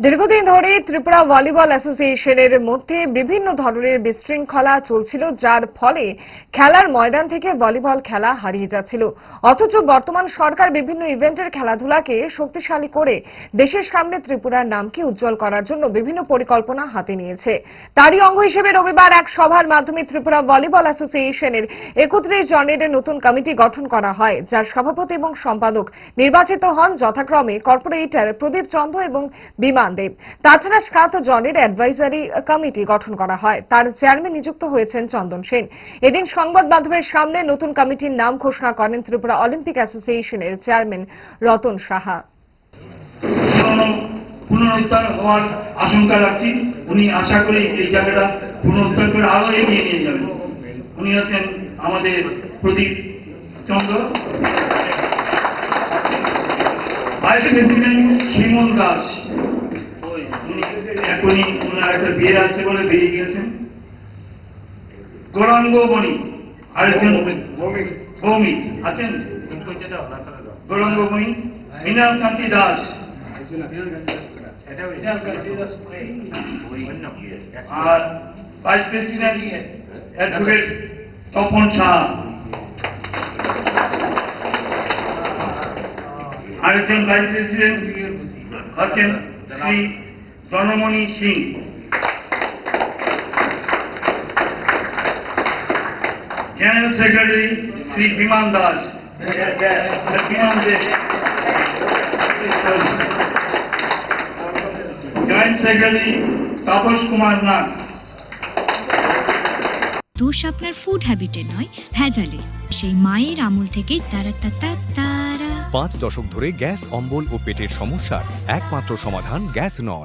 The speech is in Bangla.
দীর্ঘদিন ধরে ত্রিপুরা ভলিবল অ্যাসোসিয়েশনের মধ্যে বিভিন্ন ধরনের বিশৃঙ্খলা চলছিল, যার ফলে খেলার ময়দান থেকে ভলিবল খেলা হারিয়ে যাচ্ছিল। অথচ বর্তমান সরকার বিভিন্ন ইভেন্টের খেলাধুলাকে শক্তিশালী করে দেশের সামনে ত্রিপুরার নামকে উজ্জ্বল করার জন্য বিভিন্ন পরিকল্পনা হাতে নিয়েছে। তারই অঙ্গ হিসেবে রবিবার এক সভার মাধ্যমে ত্রিপুরা ভলিবল অ্যাসোসিয়েশনের একত্রিশ জনের নতুন কমিটি গঠন করা হয়, যার সভাপতি এবং সম্পাদক নির্বাচিত হন যথাক্রমে কর্পোরেটর প্রদীপ চন্দ্র এবং বিমান দেব। তাছাড়া সাত জনের অ্যাডভাইজারি কমিটি গঠন করা হয়। তার চেয়ারম্যান নিযুক্ত হয়েছেন চন্দন সেন। এদিন সংবাদ মাধ্যমের সামনে নতুন কমিটির নাম ঘোষণা করেন ত্রিপুরা অলিম্পিক অ্যাসোসিয়েশনের চেয়ারম্যান রতন সাহা। পুনরুদ্ধার হওয়ার আশঙ্কা রাখছি। উনি আশা করি এই জায়গাটা পুনরুদ্ধার করে আরও এগিয়ে নিয়ে যাবেন। উনি হচ্ছেন আমাদের প্রদীপ চন্দ্র। দাস। এখনই ওনার একটা বিয়ে আছে বলে বেরিয়ে গেছেন গৌরাঙ্গ বণি আরেকজন ভৌমিক আছেন? গৌরাঙ্গ বণি মৃণাল কান্তি দাস। আর vice president advocate Tapan Shah. আরেকজন ভাইস প্রেসিডেন্ট হচ্ছেন Shri Janamani Singh. General secretary Shri Biman Das Biman joint secretary Tapas Kumar Nath দোষ আপনার ফুড হ্যাবিটে নয় ভেজালে। সেই মায়ের আমল থেকেই তারা তা তা তারা। পাঁচ দশক ধরে গ্যাস অম্বল ও পেটের সমস্যার একমাত্র সমাধান গ্যাস নল।